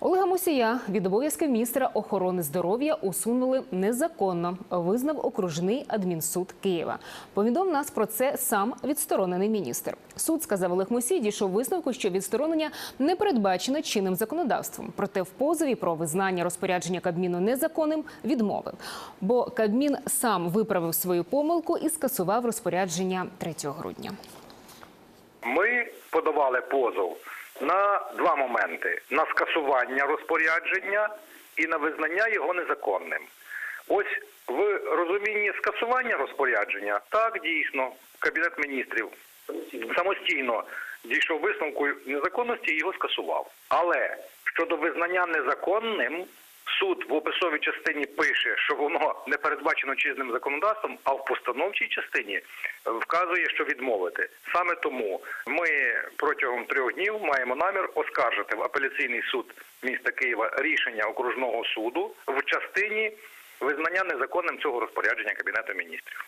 Олега Мусія від обов'язків міністра охорони здоров'я усунули незаконно, визнав окружний адмінсуд Києва. Повідомив нас про це сам відсторонений міністр. Суд сказав Олег Мусій, дійшов висновку, що відсторонення не передбачено чинним законодавством. Проте в позові про визнання розпорядження Кабміну незаконним відмовив. Бо Кабмін сам виправив свою помилку і скасував розпорядження 3 грудня. Ми подавали позов на два моменти: на скасування розпорядження і на визнання його незаконним. Ось в розумінні скасування розпорядження так дійсно кабінет міністрів самостійно дійшов висновку незаконності і його скасував. Але щодо визнання незаконним. Суд в описовій частині пише, що воно не передбачено чинним законодавством, а в постановчій частині вказує, що відмовити. Саме тому ми протягом трьох днів маємо намір оскаржити в апеляційний суд міста Києва рішення окружного суду в частині визнання незаконним цього розпорядження Кабінету міністрів.